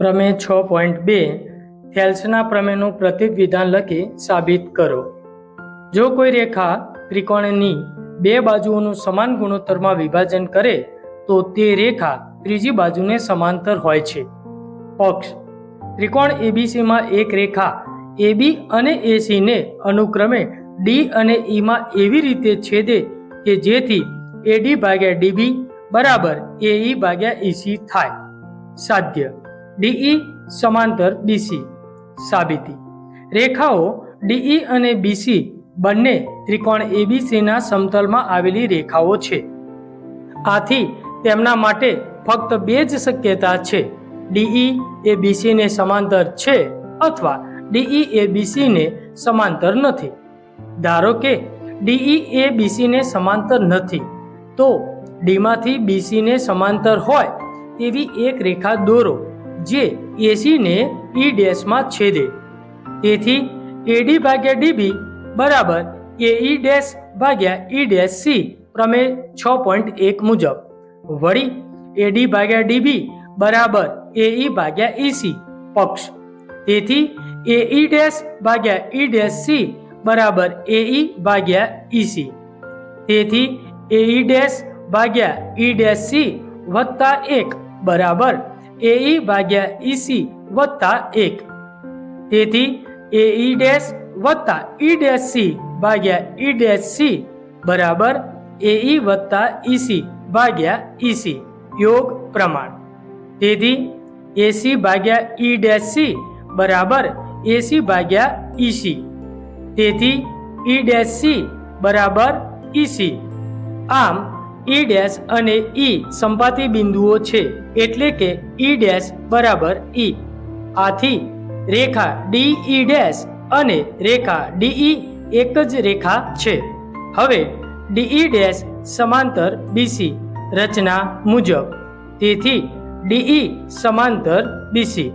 પ્રમેય છ પોઈન્ટ બે થેલ્સના પ્રમેયનું પ્રતિક વિધાન લખી સાબિત કરો. જો કોઈ રેખા ત્રિકોણની બે બાજુઓનું સમાન ગુણોત્તરમાં વિભાજન કરે, તો તે રેખા ત્રીજી બાજુને સમાંતર હોય છે. પક્ષ. ત્રિકોણ એબીસીમાં એક રેખા એબી અને એસીને અનુક્રમે ડી અને ઈમાં એવી રીતે છેદે કે જેથી એડી ભાગ્યા ડીબી બરાબર એઈ ભાગ્યા ઈસી થાય. સાધ્ય. ડીઈ સમાંતર બીસી સાબિતી. રેખાઓ ડીઈ અને બીસી બંને ત્રિકોણ એબીસીના સમતલમાં આવેલી રેખાઓ છે. આથી તેમના માટે ફક્ત બે જ શક્યતા છે. ડીઈ એ બીસીને સમાંતર છે અથવા ડીઈ એ બીસીને સમાંતર નથી. ધારો કે ડીઈ એ બીસીને સમાંતર નથી, તો ડીમાંથી બીસીને સમાંતર હોય તેવી એક રેખા દોરો. જે એસીને ઈ ડેશમાં છેદે તેથી એડી ભાગ્યા ડીબી બરાબર એઈ ડેશ ભાગ્યા ઈ ડેશ સી પ્રમેય છ પોઈન્ટ એક મુજબ વળી એડી ભાગ્યા ડીબી બરાબર એઈ ભાગ્યા ઈસી પક્ષ તેથી એઈ ડેશ ભાગ્યા ઈ ડેશ સી બરાબર એઈ ભાગ્યા ઈસી તેથી એઈ ડેશ ભાગ્યા ઈ ડેશ સી વત્તા એક બરાબર એઈ ભાગ્યા ઈસી વત્તા એક તેથી એઈ ડેશ વત્તા ઈ ડેશ સી ભાગ્યા ઈ ડેશ સી બરાબર એઈ વત્તા ઈસી ભાગ્યા ઈસી યોગ પ્રમાણ તેથી એસી ભાગ્યા ઈ ડેશ સી બરાબર એસી ભાગ્યા ઈસી તેથી ઈ ડેશ સી બરાબર ઈસી આમ ઈ ડેશ અને ઈ સંપાતી બિંદુઓ છે એટલે કે ઈ ડેશ બરાબર ઈ આથી રેખા ડી ઈ ડેશ અને રેખા ડીઈ એક જ રેખા છે. હવે ડીઈ ડેશ સમાંતર બીસી રચના મુજબ. તેથી ડીઈ સમાંતર બીસી